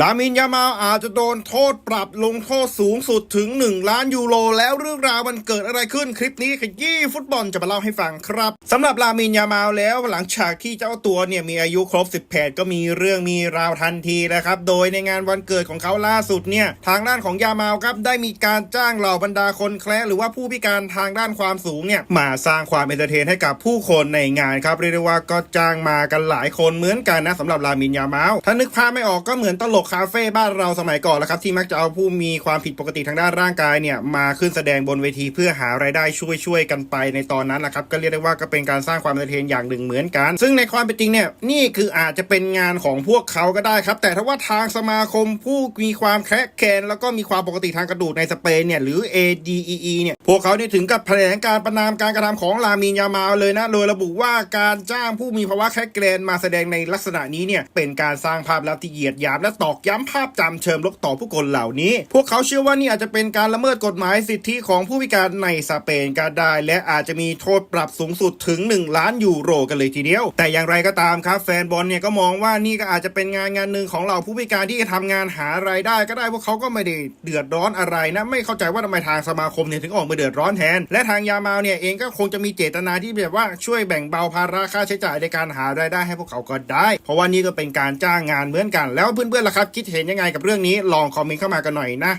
ลามินยามาอาจจะโดนโทษปรับลงโทษสูงสุดถึง 1 ล้านยูโรแล้วเรื่องราวมันเกิดอะไรขึ้นคลิปนี้ขยี้ฟุตบอลจะมาเล่าให้ฟังครับสำหรับลามินยามาแล้วหลังจากที่เจ้าตัวเนี่ยมีอายุครบ 18 ก็มีเรื่องมีราวทันทีนะครับ โดยในงานวันเกิดของเขาล่าสุดเนี่ยทางด้านของยามาครับได้มีการจ้างเหล่าบรรดาคนแคร์หรือว่าผู้พิการทางด้านความสูงเนี่ยมาสร้างความเอนเตอร์เทนให้กับผู้คนในงานครับเรียกได้ว่าก็จ้างมากันหลายคนเหมือนกันนะสำหรับลามินยามาถ้านึกภาพไม่ออกก็เหมือนตลกคาเฟ่บ้านเราสมัยก่อนแล้วครับ ที่มักจะเอาผู้มีความผิดปกติทางด้านร่างกายเนี่ยมาขึ้นแสดงบนเวทีเพื่อหารายได้ช่วยช่วยๆกันไปในตอนนั้นแหละครับ ก็เรียกได้ว่าก็เป็นการสร้างความเอนเตอร์เทนอย่างหนึ่งเหมือนกัน ซึ่งในความเป็นจริงเนี่ยนี่คืออาจจะเป็นงานของพวกเขาก็ได้ครับ แต่ถ้าว่าทางสมาคมผู้มีความแคระแคนแล้วก็มีความปกติทางกระดูกในสเปนเนี่ยหรือ ADEE เนี่ยพวกเขาเนี่ยถึงกับแถลงการประนามการกระทำของลามินยามาเลยนะโดยระบุว่าการจ้างผู้มีภาวะแคระแกรนมาแสดงในลักษณะนี้เนี่ยเป็นการสร้างภาพลักษณ์ที่เหยียดหยามและตอกย้ำภาพจำเชิงลบต่อผู้คนเหล่านี้ พวกเขาเชื่อว่านี่อาจจะเป็นการละเมิดกฎหมายสิทธิของผู้พิการในสเปนก็ได้ และอาจจะมีโทษปรับสูงสุดถึง 1 ล้านยูโรกันเลยทีเดียว แต่อย่างไรก็ตามครับแฟนบอลเนี่ยก็มองว่านี่ก็อาจจะเป็นงานงานหนึ่งของเหล่าผู้พิการที่จะทำงานหารายได้ก็ได้พวกเขาก็ไม่ได้เดือดร้อนอะไรนะไม่เข้าใจว่าทำไมทางสมาคมเนี่ยถึงออกมาเดือดร้อนแทน และทางยามาเนี่ยเองก็คงจะมีเจตนาที่แบบว่าช่วยแบ่งเบาภาระค่าใช้จ่ายในการหารายได้ให้พวกเขาก็ได้ เพราะว่านี่ก็เป็นการจ้างงานเหมือนกันแล้วเพื่อนๆล่ะครับคิดเห็นยังไงกับเรื่องนี้ลองคอมเมนต์เข้ามากันหน่อยนะ